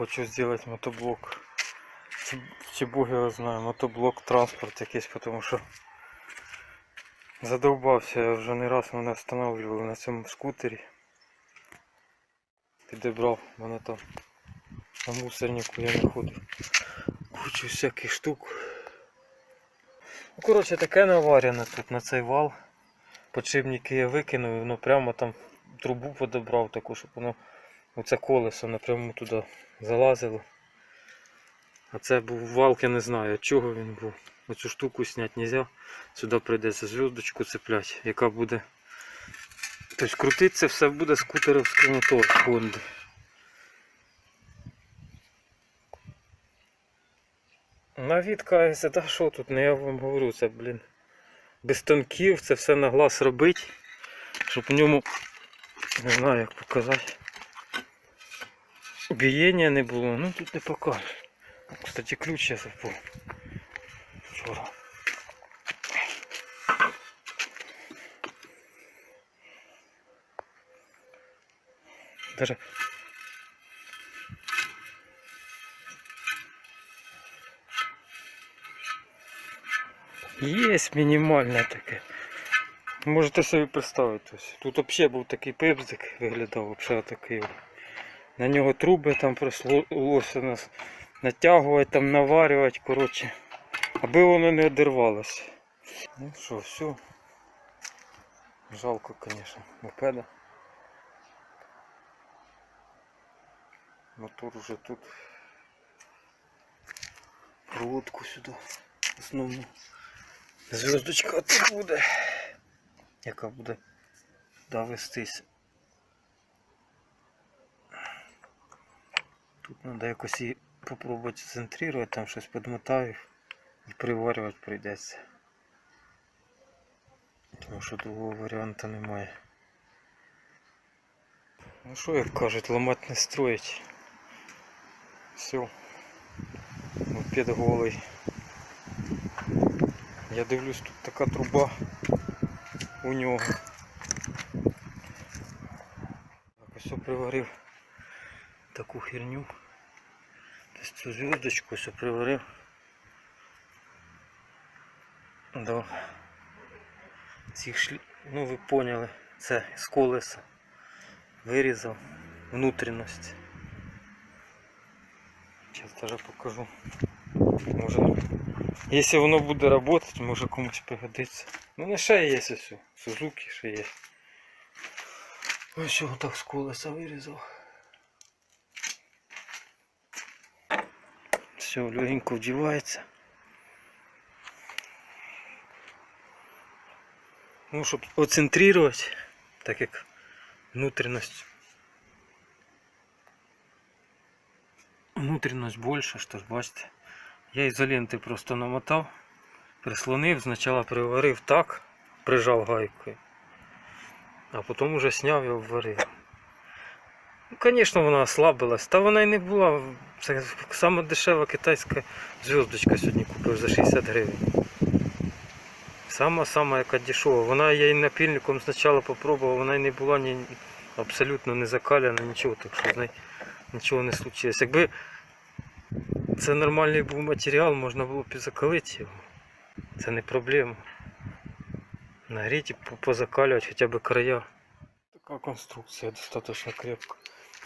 Хочу зробити мотоблок. Чи, Бог його знає, мотоблок, транспорт якийсь, тому що задовбався, я вже не раз мене встановлювали на цьому скутері. Підібрав мене там на мусорнику я знаходив кучу всяких штук. Ну, коротше, таке наварене тут на цей вал. Подшипники я викинув, і воно прямо там трубу подобрав таку, щоб воно оце колесо напряму туди залазило. А це був вал, я не знаю, чого він був. Оцю штуку зняти не можна. Сюди прийдеться зв'язочку цепляти, яка буде. Тобто крутиться все буде скутеровський мотор Honda. Навідка та що тут, не я вам говорю, це, блін. Без тонків, це все на глаз робить, щоб в ньому, не знаю як показати. Бієння не було, ну тут не покажеш. Кстати, ключ я забув. Вчора. Даже Є мінімальне таке. Можете собі представити. Тут взагалі був такий пепзик, виглядав взагалі такий. На нього труби там прийшлося нас натягувати, там наварювати, коротше. Аби воно не одірвалося. Ну що, все. Жалко, звісно, мопеда. Мотор уже тут. Проводку сюди. Основну. Зв'язочка тут буде. Яка буде довестись. Тут треба якось її попробувати центрувати, там щось підмотаю і приварювати прийдеться. Тому що другого варіанту немає. Ну що як кажуть, ламати не строїть. Все. Мопед голий. Я дивлюсь, тут така труба у нього. Так, ось приварив таку херню. Тобто цю зв'язочку ось я приварив до цих шлі... Ну ви поняли, це з колеса. Вирізав внутрішність. Зараз даже покажу. Може Якщо воно буде працювати, може комусь пригодиться. Ну не ще є ось. Сузуки ще є. Ось його так з колеса вирізав. Все, легенько вдівається. Ну, щоб оцентрувати, так як внутрішність. Внутрішність більше, що ж бачите. Я ізоленти просто намотав, прислонив, спочатку приварив так, прижав гайкою, а потім вже зняв і обварив. Ну, Звісно, вона ослабилась, та вона й не була. Це саме дешева китайська зв'язочка сьогодні купив за 60 гривень. Сама сама яка дешева. Вона я її напільником спочатку спробував, вона й не була ні, абсолютно не закаляна, нічого, так що з нею нічого не случилось. Якби це нормальний був матеріал, можна було б і закалити його. Це не проблема. Нагріти, по- позакалювати хоча б края. Така конструкція достатньо крепка.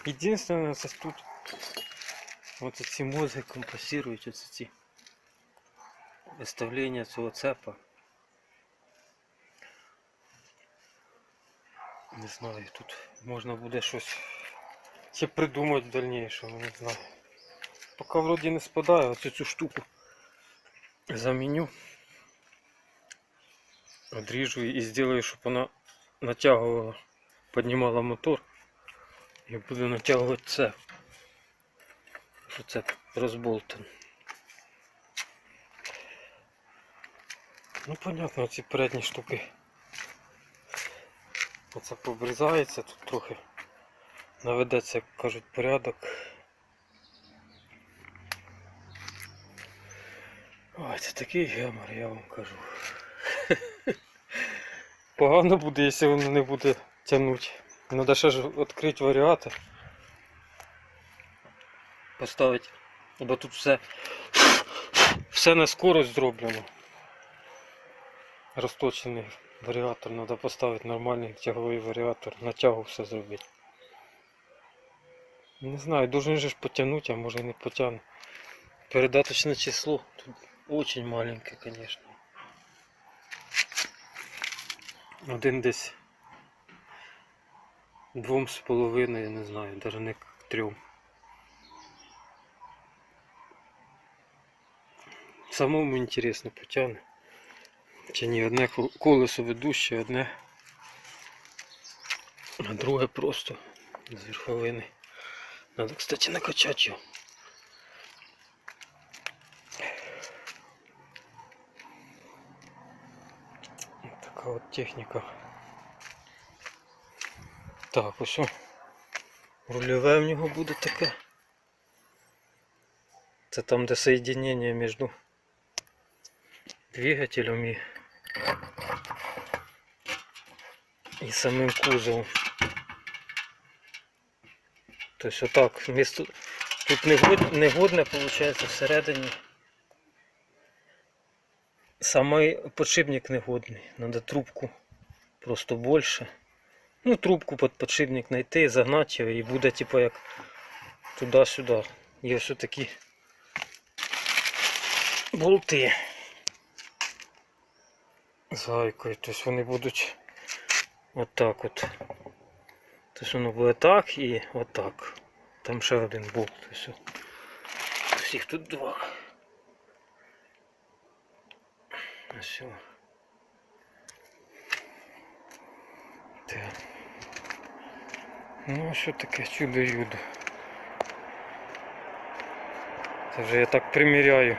Єдине, це тут оце ці мозги компасують, оце ці виставлення цього цепа. Не знаю, тут можна буде щось ще придумати в дальнейшому, не знаю. Поки вроді не спадає, оцю цю штуку заміню. Одріжу і зроблю, щоб вона натягувала, піднімала мотор і буду натягувати це. Що це розболтано. Ну понятно, ці передні штуки. Оце побрізається тут трохи. Наведеться, як кажуть, порядок. Ой, це такий гемор, я вам кажу. Погано буде, якщо воно не буде тягнути. Треба ще ж відкрити варіатор. поставити. Бо тут все, все на скорость зроблено. Розточений варіатор, треба поставити нормальний тяговий варіатор, на тягу все зробити. Не знаю, должен же ж потягнути, а може і не потягне. Передаточне число тут очень маленьке, конечно. Один десь двом з половиною, я не знаю, навіть не трьом. Самому інтересно потягне. Чи ні, одне колесо ведуще, одне, а друге просто з верховини. Надо, кстати, накачати його. Така от техніка. Так, ось. Рульове в нього буде таке. Це там, де соєдинення між двигателем і, і самим кузовом. Тобто отак, вмісто... тут негод... негодне виходить всередині. Самий подшипник негодний. Надо трубку просто більше. Ну, трубку під подшипник знайти, загнати його і буде типу як туди-сюди. Є все такі болти з гайкою. Тобто вони будуть отак от. Тобто воно буде так і отак. Там ще один болт. Тобто, ось їх тут два. Ось. Так. Ну, що таке чудо-юдо? Це вже я так приміряю.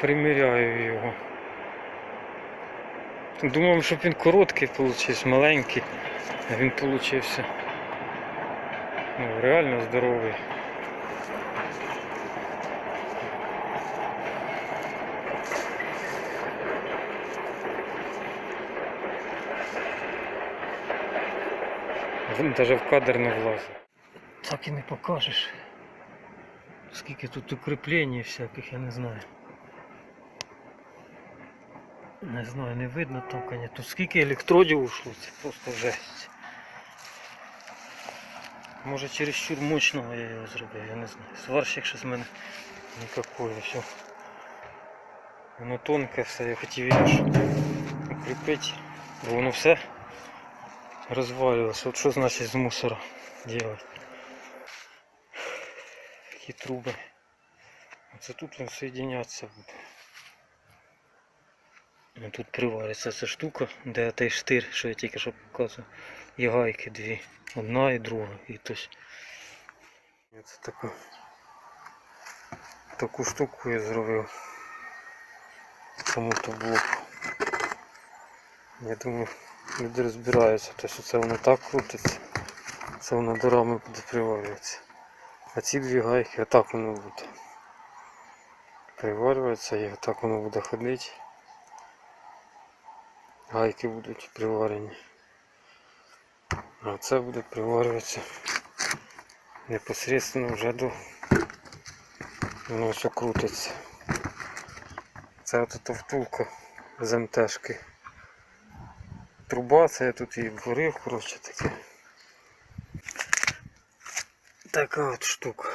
Приміряю його. Думав, щоб він короткий вийшов, маленький, а він получився. Ну, реально здоровий. Навіть в кадр не влазить. Так і не покажеш. Скільки тут укріплень всяких, я не знаю. Не знаю, не видно там, конечно. Тут скільки електродів ушло, це просто жесть. Може чересчур мощного я його зробив, я не знаю. Сварщик щось в мене никакой, все. Воно тонке все, я хотів ж укріпити, бо воно все розвалювалося. От що значить з мусора делать? Такі труби. Оце тут він соєдинятися буде. Тут привариться ця штука, де той штир, що я тільки що показував. І гайки дві. Одна і друга. І тось. Це таку, таку штуку я зробив. Кому-то блок. Я думаю, люди розбираються, тобто це воно так крутиться. Це воно до рами буде приварюватися. А ці дві гайки отак воно буде. Приварюватися і отак воно буде ходити. Гайки будуть приварені. А це буде приварюватися непосредственно вже до воно все крутиться. Це от втулка з МТшки. Труба, це я тут і вгорив, коротше таке. Така от штука.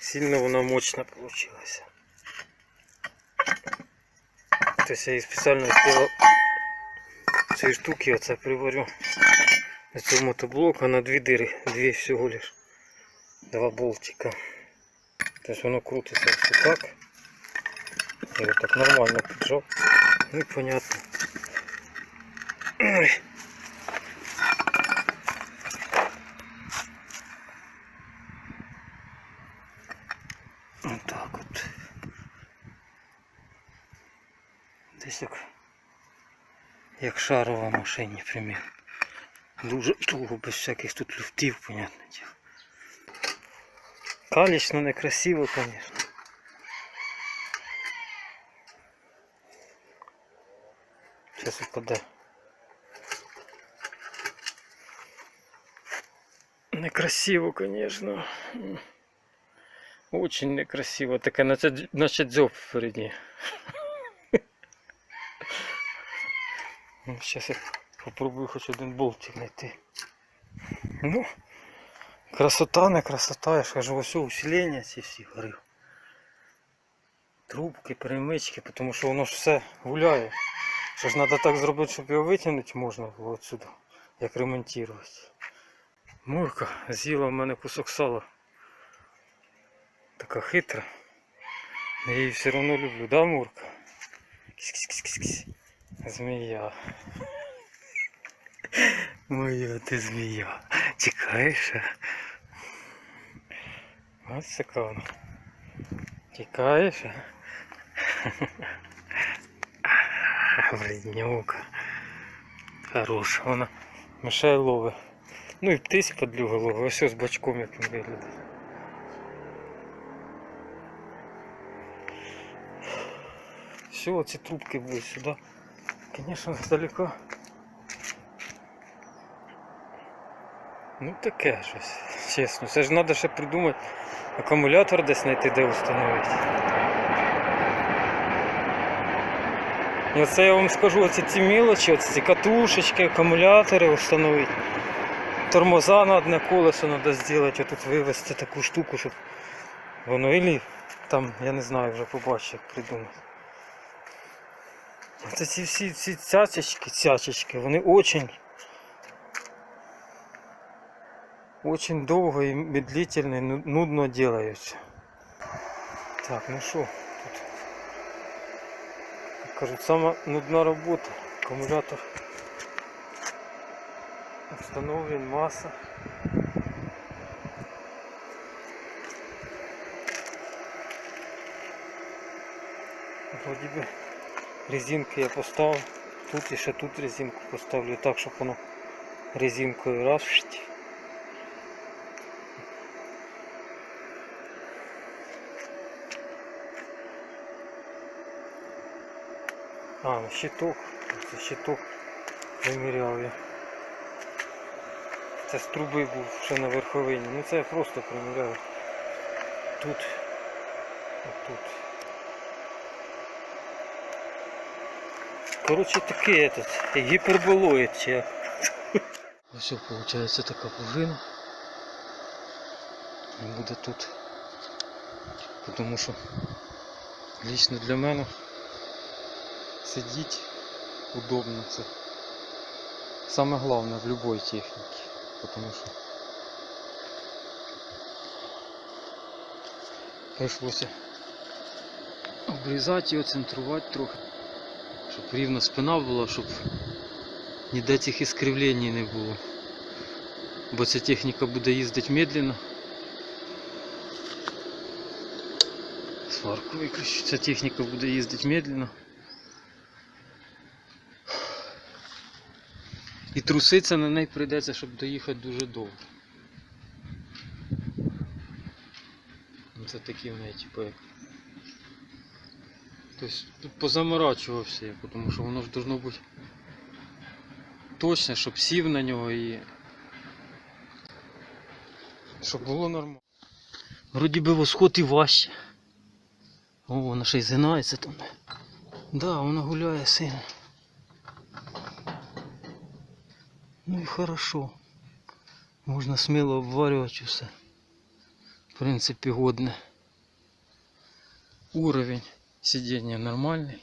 Сильно вона мощна получилась. Тобто я її спеціально зробив цієї штуки оце приварю до цього мотоблока на дві дири, дві всього лиш. Два болтика. Тобто воно крутиться ось так. Я його так нормально піджав. Ну і понятно. Ой. Отак от. Десь як, як шарова машині, примір. Дуже туго, без всяких тут люфтів, понятне діло. Калічно некрасиво, звісно. Зараз упаде. Некрасиво, конечно. Очень некрасиво. Таке, наче, дз- наче дзьоб впереді. Ну, Зараз я попробую хоч один болтик знайти. Ну, красота, не красота, я ж кажу, ось усилення ці всі гори. Трубки, перемички, тому що воно ж все гуляє. Що ж треба так зробити, щоб його витягнути можна було отсюди, як ремонтувати. Мурка з'їла в мене кусок сала. Така хитра. Я її все одно люблю, да, Мурка? Кісь-кісь-кісь-кісь. Змія. Моя ти змія. Тікаєш? Ось така вона. Тікаєш? Вреднюка. Хороша вона. Мишей лови. Ну і птиць подлюга лови. Ось ось з бачком як він виглядає. Все, ці трубки будуть сюди. Конечно, здалека. Ну таке щось, чесно. Це ж треба ще придумати акумулятор десь знайти, де встановити. І оце я вам скажу, оці ці мілочі, оці ці катушечки, акумулятори встановити. Тормоза на одне колесо треба зробити, отут вивести таку штуку, щоб воно ілі там, я не знаю, вже побачу, як придумати. Це ці всі ці цяцечки, цячечки, вони очень, очень довго і медлительно, і ну- нудно делаються. Так, ну що, тут, кажуть, сама нудна робота. Акумулятор встановлен, маса. Вроді би резинки я поставив. Тут і ще тут резинку поставлю так, щоб воно резинкою раз. А, щиток. Щиток виміряв я. Це з труби був ще на верховині. Ну це я просто приміряю. Тут. Отут. Коротше такий этот, гіперболоїд чи. Ось виходить така пружина. І Буде тут. Тому що лично для мене сидіть удобно це. Саме головне в будь-якій техніці. Тому що прийшлося обрізати його, центрувати трохи. Щоб рівна спина була, щоб ніде цих іскривлень не було. Бо ця техніка буде їздити медленно. Сварку виключу. Ця техніка буде їздити медленно. Труситься на неї прийдеться, щоб доїхати дуже довго. Ну, Це такі в неї, типу, як Тобто тут позаморачувався тому що воно ж должно бути точно, щоб сів на нього і щоб було нормально. Вроді би восход і важче. О, вона ще й згинається там. Да, вона гуляє сильно. Ну і хорошо. Можна сміло обварювати усе. В принципі, годне. Уровень сидіння нормальний.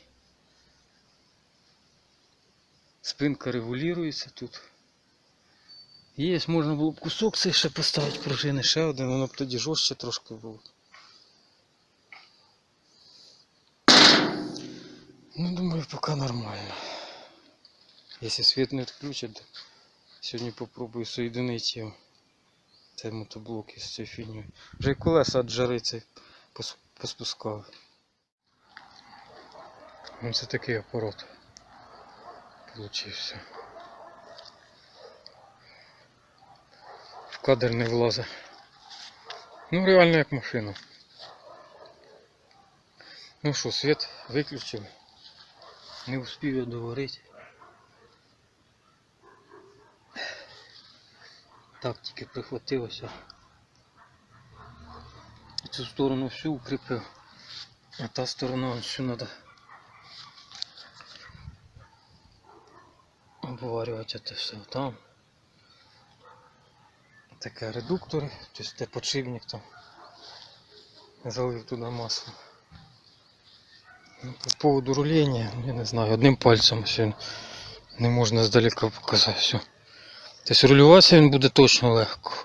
Спинка регулюється тут. Є, можна було б кусок цей ще поставити пружини, ще один, воно б тоді жорстче трошки було. Ну, думаю, поки нормально. Якщо світ не відключать, сьогодні попробую соєдинити. Цей мотоблок із цією фігнею. Вже і колеса від жари цей пос- поспускав. Це такий апарат. Получився. В кадр не влазить. Ну, реально як машина. Ну що, світ виключили. Не успів я договорити. Так тільки прихватилося. Цю сторону всю укріпив. А та сторона всю треба обварювати це все там. Таке редуктори, тобто це подшипник там. Залив туди масло. Ну, по поводу рулення, я не знаю, одним пальцем ще не можна здалека показати все. Тобто рулюватися він буде точно легко.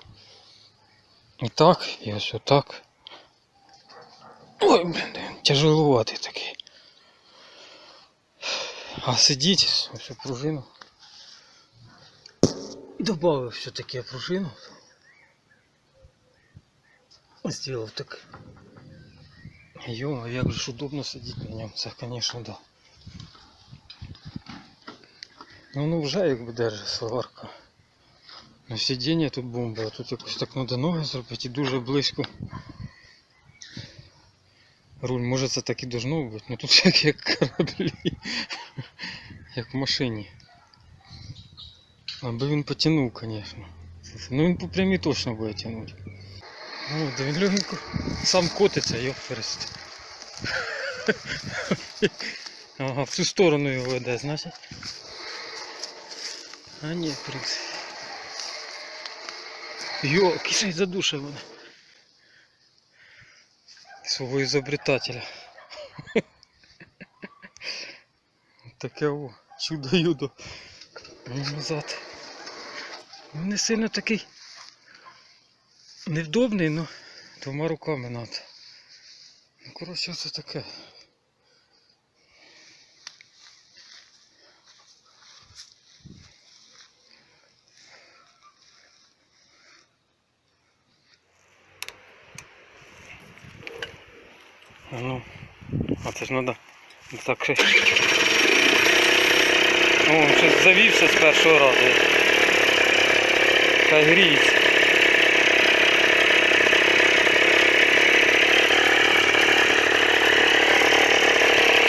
І так, і ось отак. Ой, він тяжелуватий такий. А сидіть, ось пружину. Добавив все-таки пружину. Сделав так. Йо, а як же ж удобно сидіти на ньому, це, звісно, да. Ну, ну вже якби держить сварка. На сидіння тут бомба, а тут якось так треба ноги зробити і дуже близько. Руль, може це так і должно бути, ну тут як, як кораблі. Як в машині. Аби він потягнув, звісно. Ну він по прямій точно буде тягнути. Ну, да він легенько сам котиться, йоп перест. Ага, в цю сторону його веде, значить. А ні, Йо, кишей задушив мене. Свого изобретателя. Таке о, чудо-юдо. Назад. Ну, Не сильно такий невдобний, ну двома руками надо. Ну, коротше, це таке. Ж треба так ще. О, щось завівся з першого разу. Хай гріється.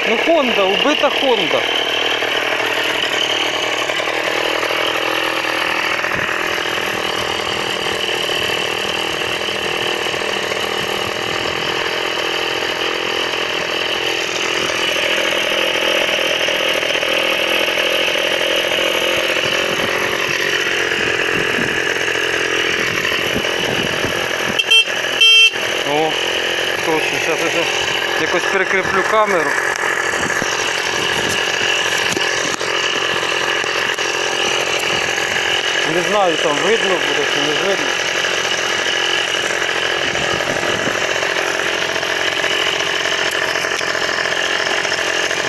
Ну Хонда, убита Хонда. О, точно, зараз вже якось перекріплю камеру. Не знаю, там видно буде чи не видно.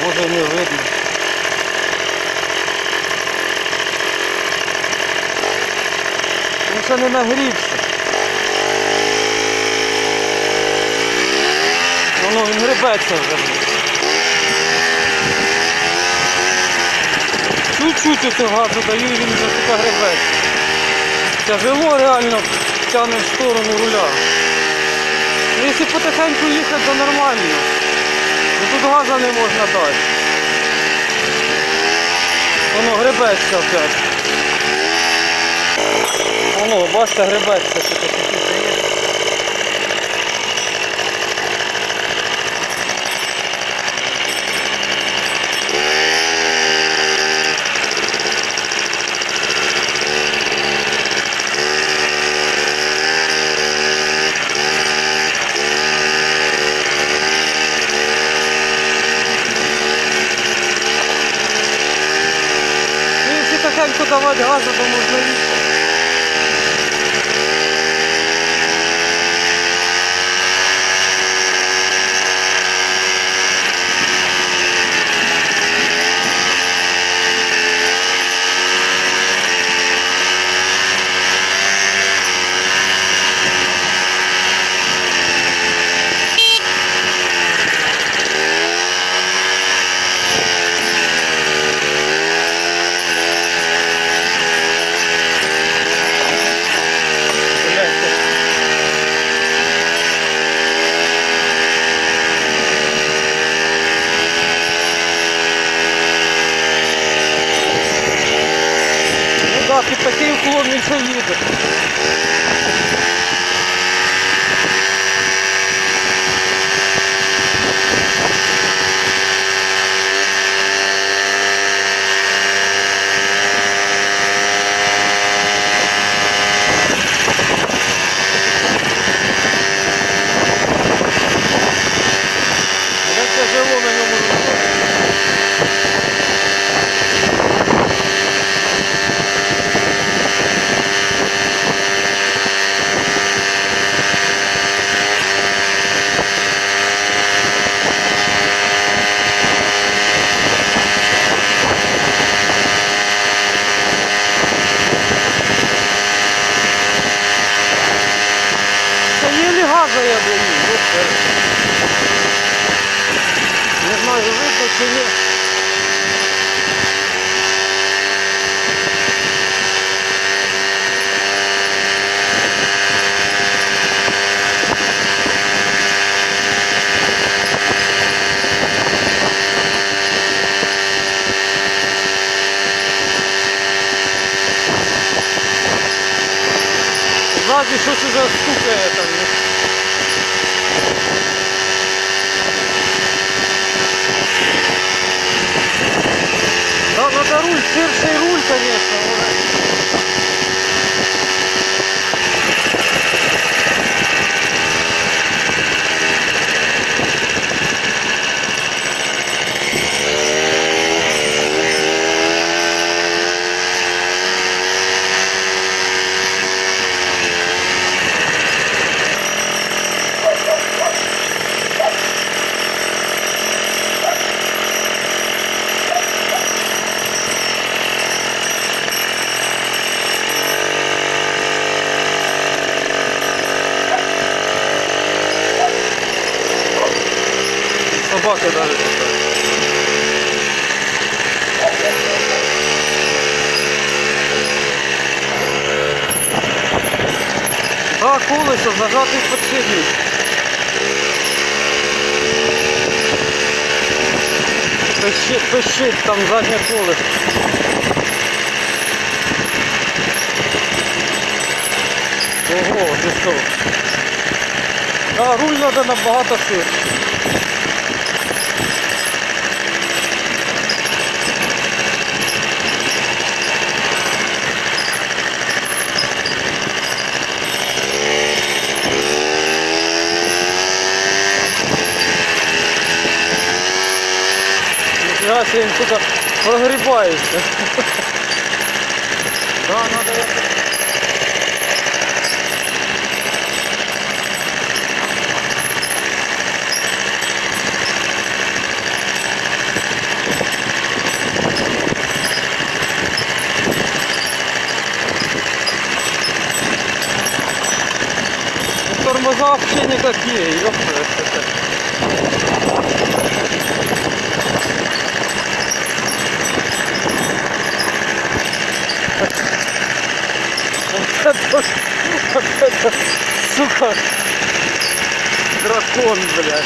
Може не видно. Він ще не нагрівся. Воно він гребеться вже. Чуть-чуть ось газу даю і він вже сука гребеться. Тяжело реально тягне в сторону руля. Ну, якщо потихеньку їхати, то нормально. Ну тут газа не можна дати. Воно гребеться опять. Воно, бачите, гребеться. що таке тут є. Ну, якщо тихенько давати газу, то під такий уклон він їде. еле газа я даю, господи. Не знаю, видно чи ні. Ззаді щось уже стукає там. Ширший руль, конечно. уже. Собака даже такая. А, зажатий подшипник. Пищить, пищить, там заднє колесо. Ого, ти що? А, руль треба набагато ширше. Себе він тут прогрібається. Да, надо Тормоза вообще никакие, ёпта. сука, дракон, блядь.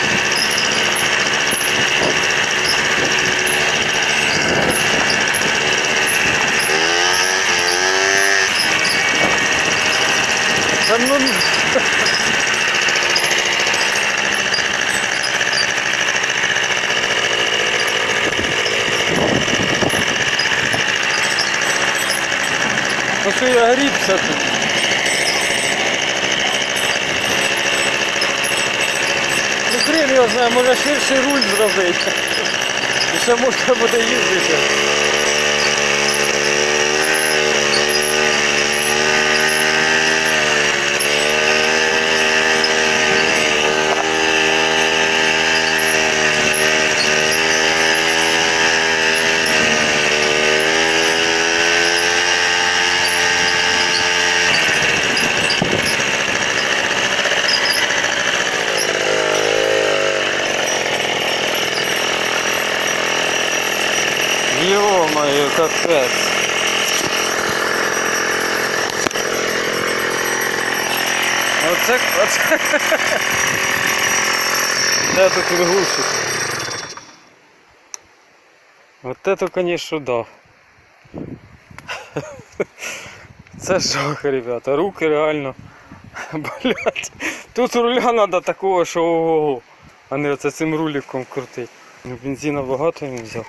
Да ну... Ну що я грібся тут. Ну хрен його знає, може ширший руль зробити. І ще можна буде їздити. Ё-моё, капец. Оце, оце. Тут вигушить? Вот это, конечно, да. Це жах, ребята. Руки реально болять. Тут руля треба такого, що ого, а не оце цим руликом крутить. Ну, бензина багато він взяв.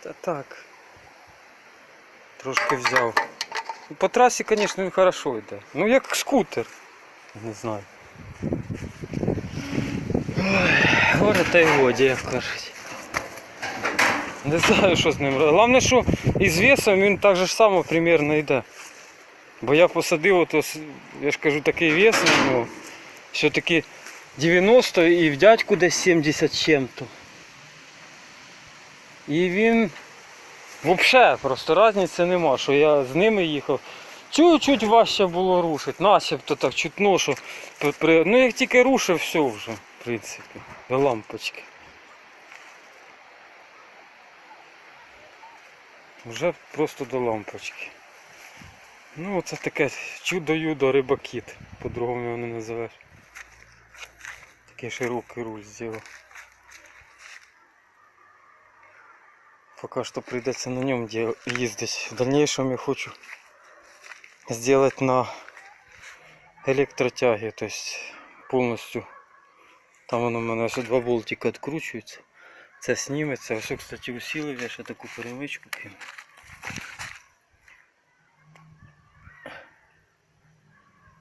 Та так. Трошки взяв. Ну, По трасі, звісно, він хорошо йде. Ну як скутер. Не знаю. Ой, горе та й годі, як кажуть. Не знаю, що з ним. робити. Головне, що із весом він так же ж само примерно йде. Бо я посадив, ото, с- я ж кажу, такий вес на нього. Все-таки 90 і в дядьку десь 70 з чим-то. І він взагалі просто різниці нема, що я з ними їхав. Чуть-чуть важче було рушити, начебто так чутно, що при- ну як тільки рушив, все вже, в принципі, до лампочки. Вже просто до лампочки. Ну це таке чудо-юдо рибакіт, по-другому його не називеш. Такий широкий руль зробив. Поки що прийдеться на ньому їздити. В дальнейшем я хочу сделать на электротяге, то есть полностью. Там воно в мене ось два болтика відкручуються. Це сніметься. Ось, кстати, усилив, я ще таку перемичку кину.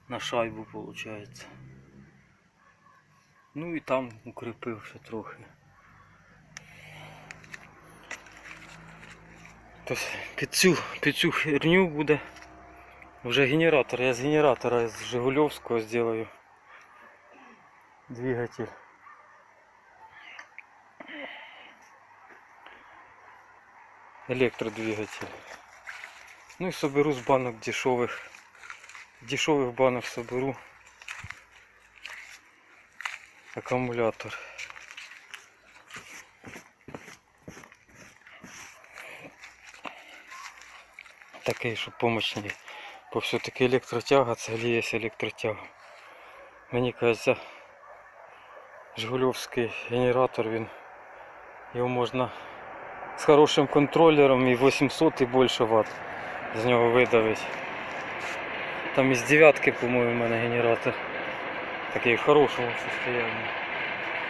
На шайбу виходить. Ну і там укріпив ще трохи. Тобто під цю, під цю херню буде вже генератор. Я з генератора з Жигульовського зроблю двигатель. Электродвигатель. Ну и соберу с банок дешевых. Дешевых банок соберу. Аккумулятор. Такий, щоб помощний. Бо все-таки електротяга, це є електротяга. Мені кажеться, Жигульовський генератор, він його можна з хорошим контролером і 800 і більше Вт з нього видавить. Там із дев'ятки, по-моєму, у мене генератор. Такий в хорошому.